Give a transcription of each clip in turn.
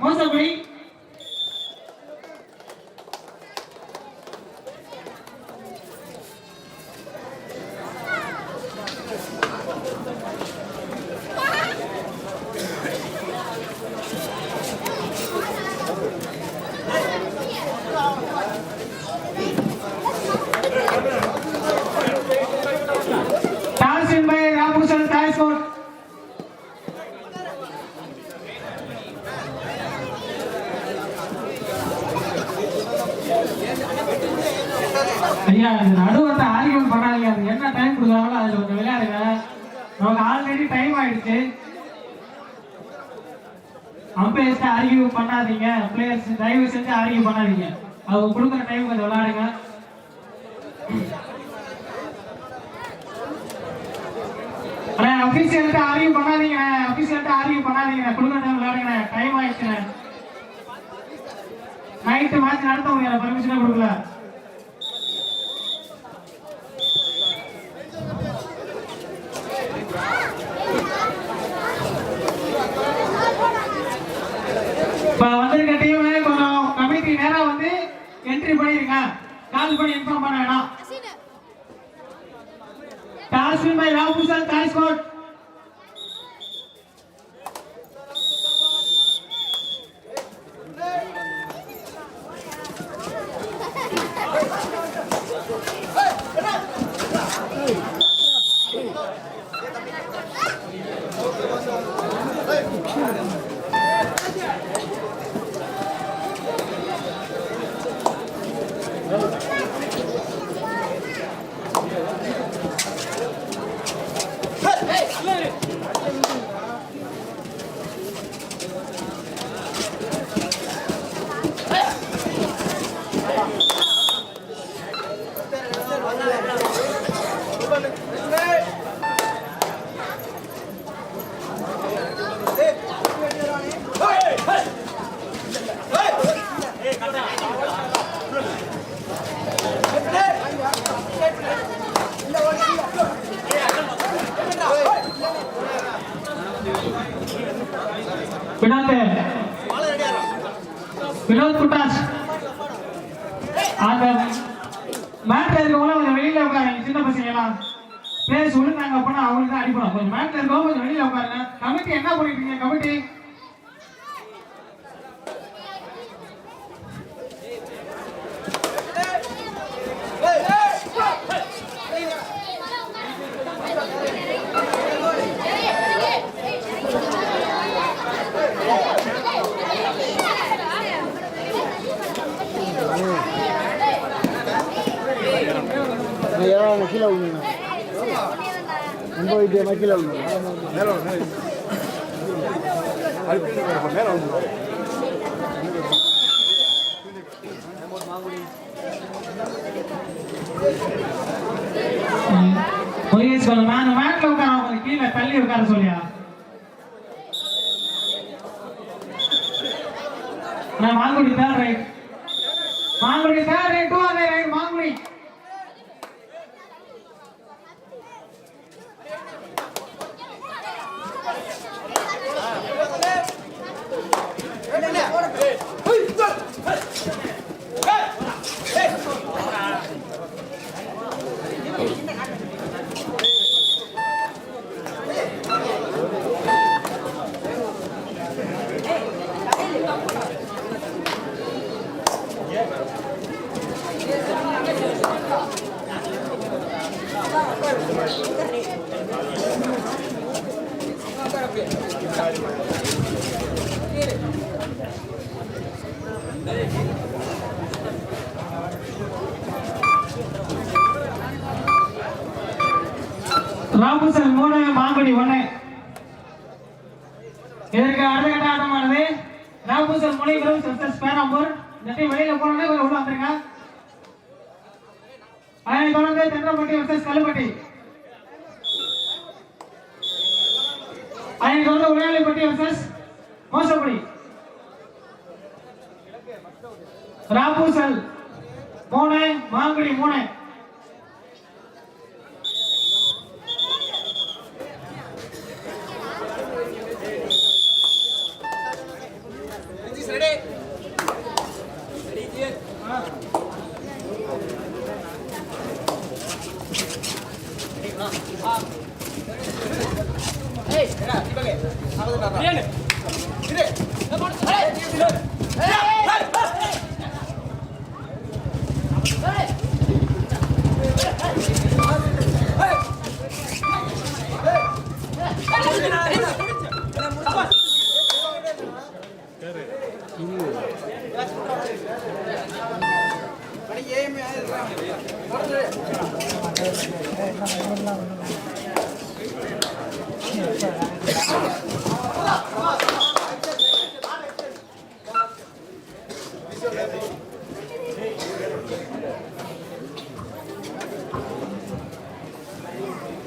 மோசப்படி டால்சின் by ராபுசல் டாய்ஸ்போர்ட் ஐயா இந்த நடுவத்தை argument பண்ணாதீங்க அது என்ன டைம் கொடுக்குறாங்களோ அதில் கொஞ்சம் விளையாடுங்க நமக்கு ஆல்ரெடி டைம் ஆயிடுச்சு அம்பையர்ஸ் ஆர்கியூ பண்ணாதீங்க. பிளேயர்ஸ் தயவு செஞ்சு ஆர்கியூ பண்ணாதீங்க. அவங்க கொடுக்குற டைம் கொஞ்சம் விளையாடுங்க. அண்ணா அபிஷியல்ட்ட ஆர்கியூ பண்ணாதீங்க. அபிஷியல்ட்ட ஆர்கியூ பண்ணாதீங்க. கொடுக்குற டைம் விளையாடுங்க. டைம் ஆயிடுச்சு. நைட்டு மேட்ச் நடத்தவங்க முடியல பர்மிஷனே கொடுக்கல. இப்ப வந்திருக்க டீம் கொஞ்சம் கமிட்டி நேரா வந்து என்ட்ரி பண்ணிருங்க. கால் பண்ணி இன்ஃபார்ம் பண்ண வேணாம். டாஸ்வின் பை புசல் டாய் ஸ்கோட் ரொம்ப வைத்தியமாக கீழே விழுந்தேன் மேலே மேலே விழுந்தேன் முருகேஷ் சொல்லுங்க அந்த மேட்ல உட்கார அவங்க கீழே தள்ளி உட்கார சொல்லியா இந்த டீம் வெளியில போனோடனே கொஞ்சம் உள்ள வந்துருங்க. அதனை தொடர்ந்து தென்றப்பட்டி வர்சஸ் கல்லுப்பட்டி. அதனை தொடர்ந்து உடையாளிப்பட்டி வர்சஸ் மோசப்படி. ராபூசல் மூணு மாங்குடி மூணு.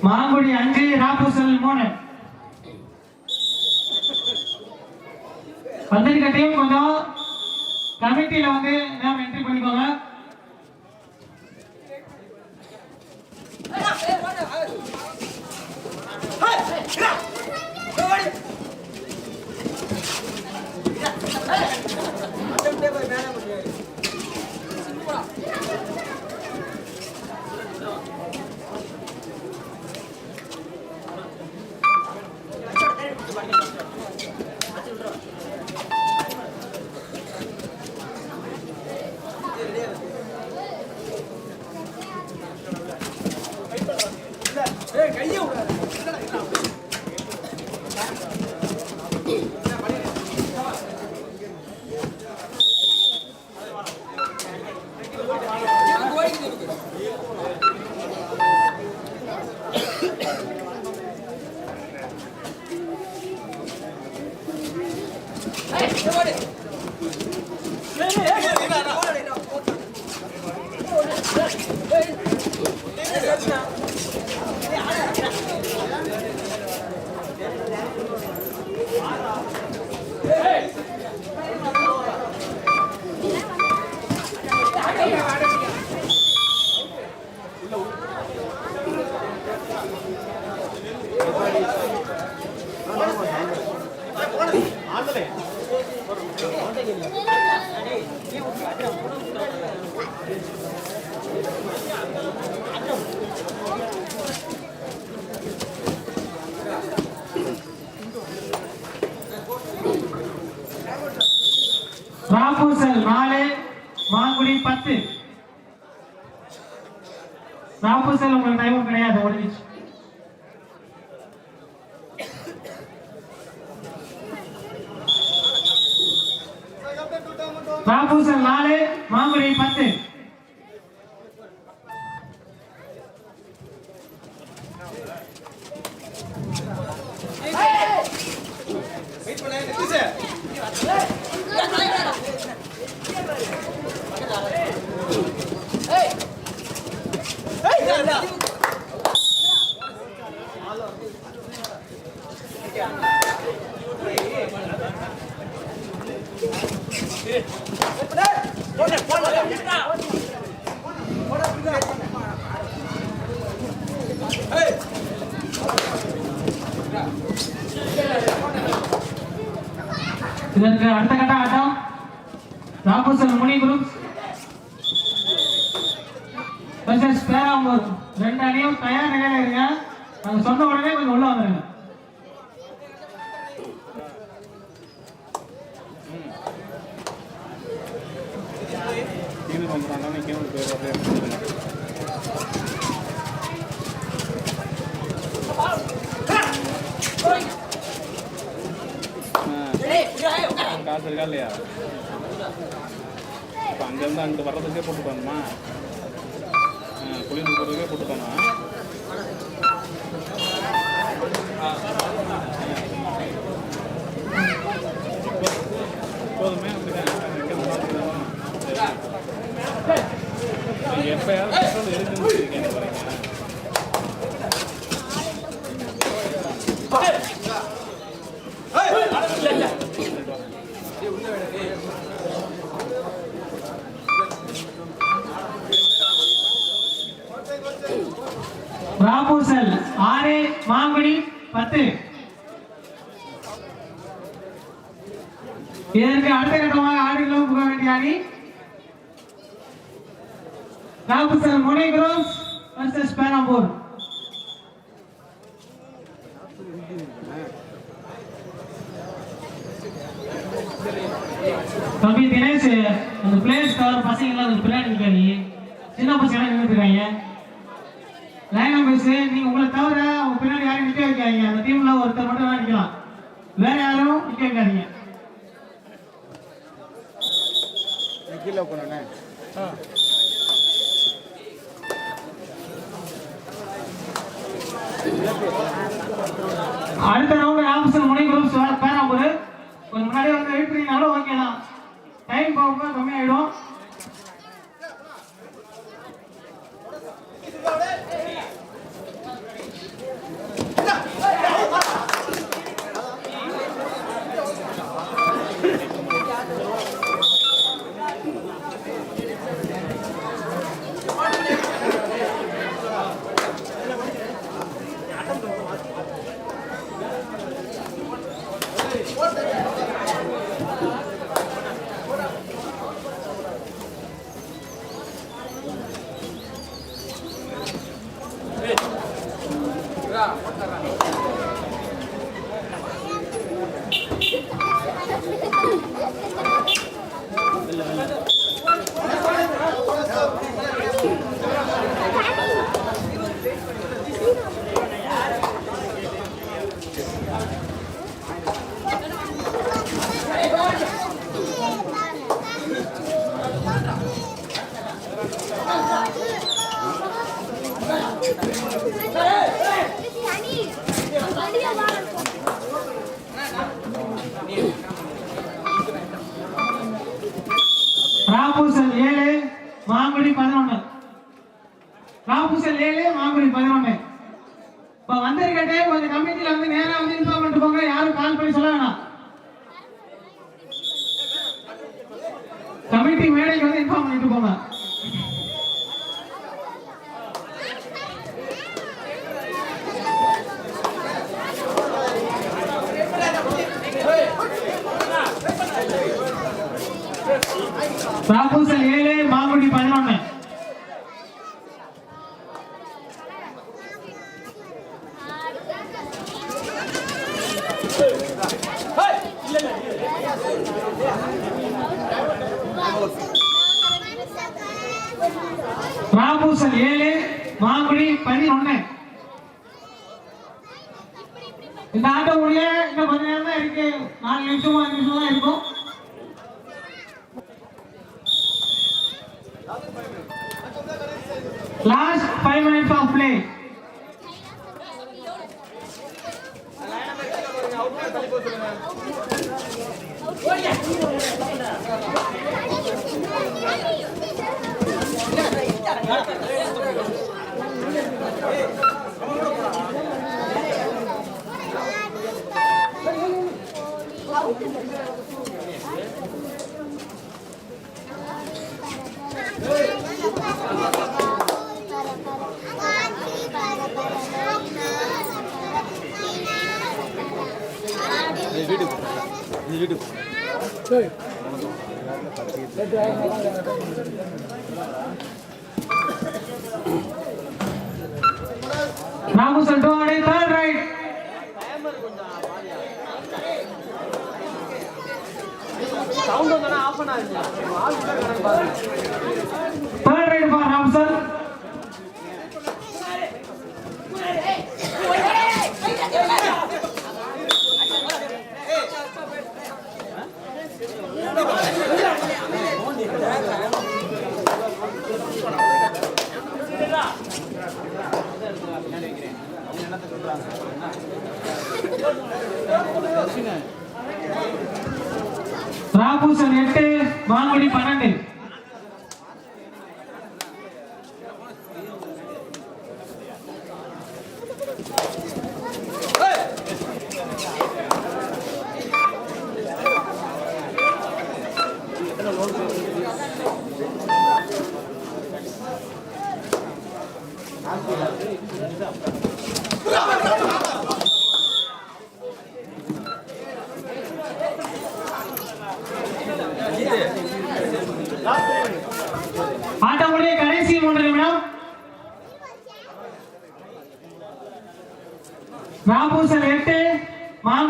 மாங்குடி அஞ்சு ராப்பூசல் மூணு பந்தரிக்கட்டையும் கொஞ்சம் கமிட்டியில வந்து உடனே காசு இருக்கா இல்லையா இப்போ அங்கேருந்து அங்கிட்டு வர்றதுக்கே போட்டு போகணுமா குளிர்ந்து போகிறதுக்கே போட்டு போனா போதுமே எப்பயாவது இருக்குன்னு இருக்கேன் வரீங்க ராபூசல் ஆறு மாங்குடி. பத்து. இதற்கு அடுத்த கட்டமாக ஆறு கிலோ புக வேண்டிய அணி. ராமசர் முனைக்ரோஸ் வர்சஸ் பேராம்பூர். தம்பி தினேஷ் அந்த பிளேயர்ஸ் கவர் பசங்க எல்லாம் பின்னாடி இருக்காங்க சின்ன பசங்க எல்லாம் நின்றுட்டு இருக்காங்க. யாரும் நிக்க வைக்காதீங்க அந்த டீம்ல ஒருத்தர் மட்டும் தான் நிக்கலாம். வேற யாரும் நிக்க வைக்காதீங்க கீழே அடுத்த ரவுண்ட் ஆபீசர் முனை குரூப்ஸ் வேற பேர் நம்பர் கொஞ்சம் முன்னாடியே வந்து வெயிட் பண்ணீங்கனாலும் ஓகே தான். டைம் போக கம்மியாயிடும். Thank you. யாரும் சொல்ல வேணாம். கமிட்டி மேடைக்கு வந்து இன்ஃபார்ம் பண்ணிட்டு போங்க. Last five minutes of play. Last five minutes of play ராமுசல் டூ அடை தேர்ட் ரைட் தேர்ட்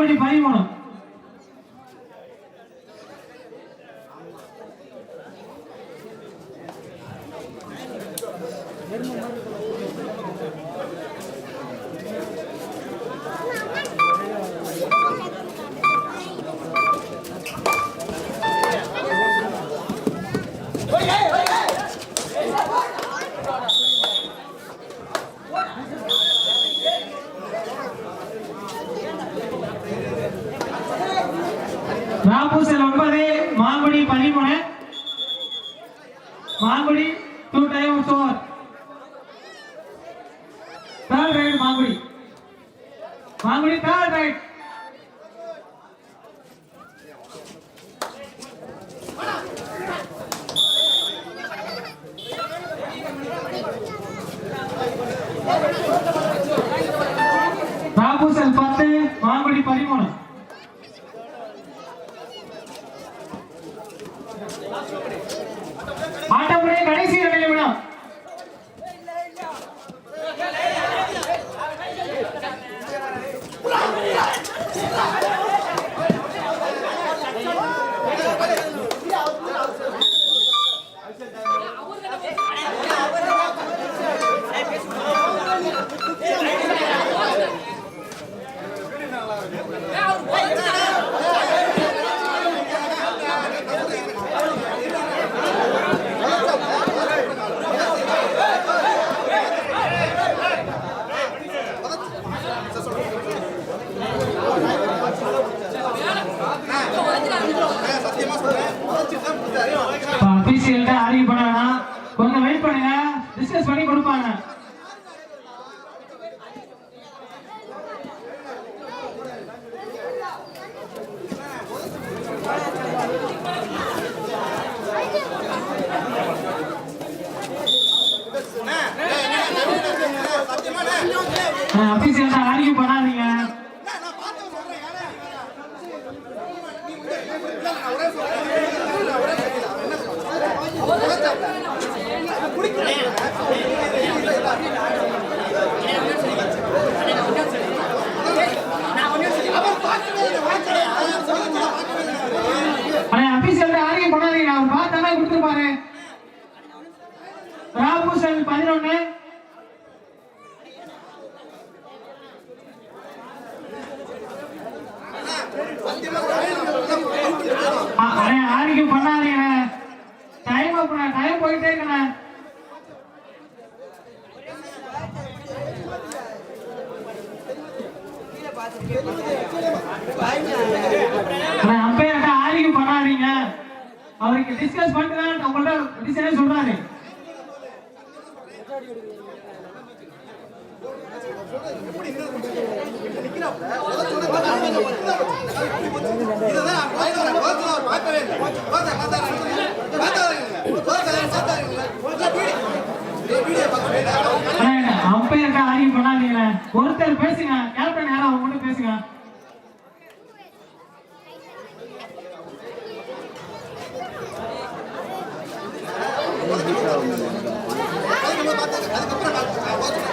மாங்குடி பதிமூணு ஆரிக்கும் பண்ணாதீங்க டைம் டைம் போயிட்டே இருக்கேன் அம்பையர்கிட்ட ஆரிக்கும் பண்ணாதீங்க. அவருக்கு டிஸ்கஸ் பண்ணிட்டு தான் உங்கள்கிட்ட சொல்றாரு. அம்பையர் ஒருத்தர் பேசுங்க கேப்டன் யாரா அவங்க மட்டும் பேசுங்க அதுக்கப்புறம்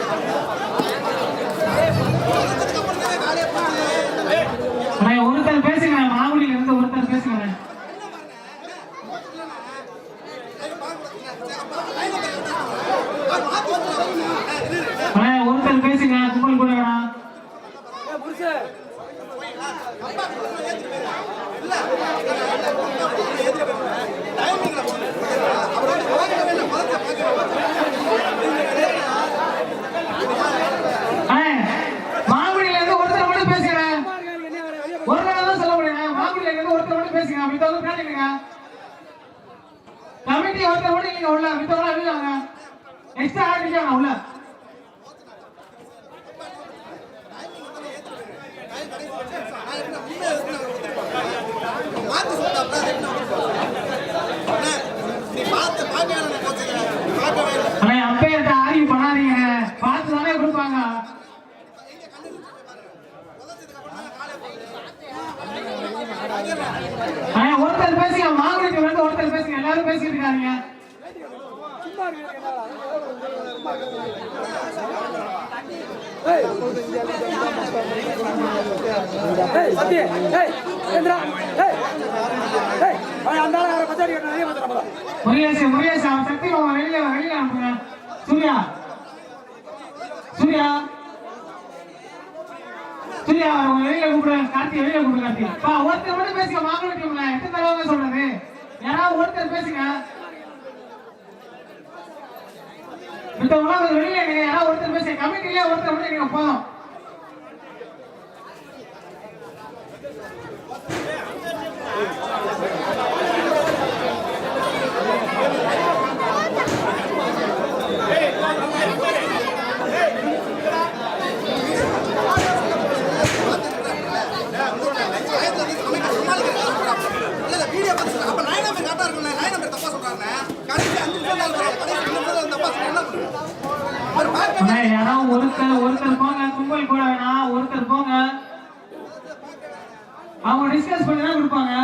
முருகேஷ் முருகேஷ் அவன் சக்தி அவன் வெளியில வெளியில அனுப்புங்க சூர்யா. சூர்யா. சூர்யா அவங்க வெளியில கூப்பிடுறாங்க கார்த்தி வெளியில பேசுங்க. மத்தவங்க வெளியில யாராவது ஒருத்தர் பேச கமிட்டில ஒருத்தர் வந்து நீங்க போதும் வீடியோ பார்த்து அப்ப நைன் நம்பர் கரெக்டா இருக்கும்ல நைன் நம்பர் யாராவது ஒருத்தர் ஒருத்தர் போங்க கும்பல் போட வேணாம் ஒருத்தர் போங்க. அவங்க டிஸ்கஸ் பண்ணி தான் கொடுப்பாங்க.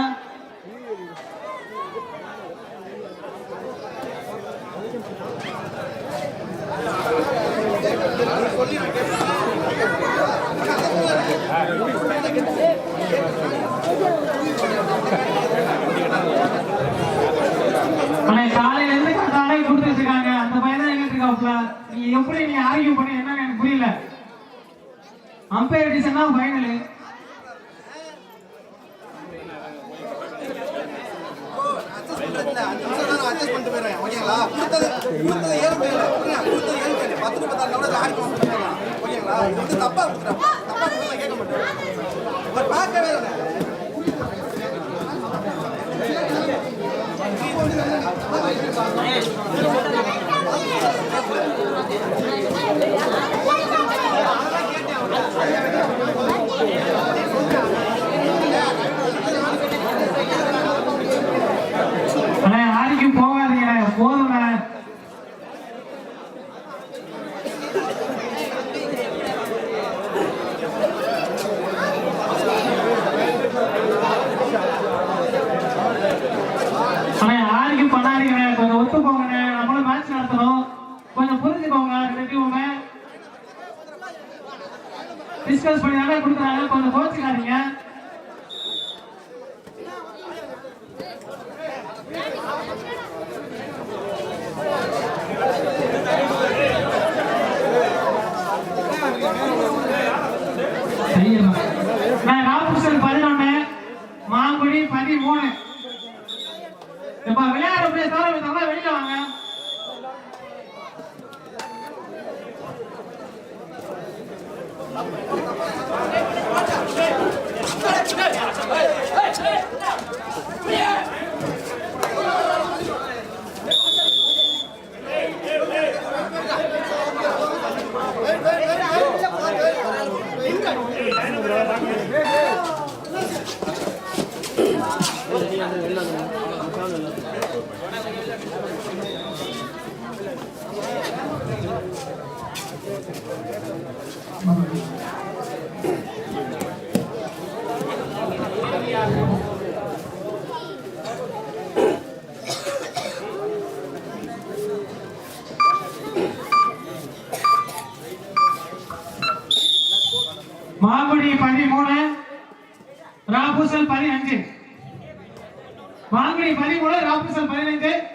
அம்பையர் டிசைன்லாம் ஃபைனல் நான் ராமகிருஷ்ணன் பதினொன்னு மாங்குடி பதிமூணு. இப்ப விளையாட போய் தவிர சென்னை பதிமூணு ராமகிருஷ்ணன் பதினைந்து.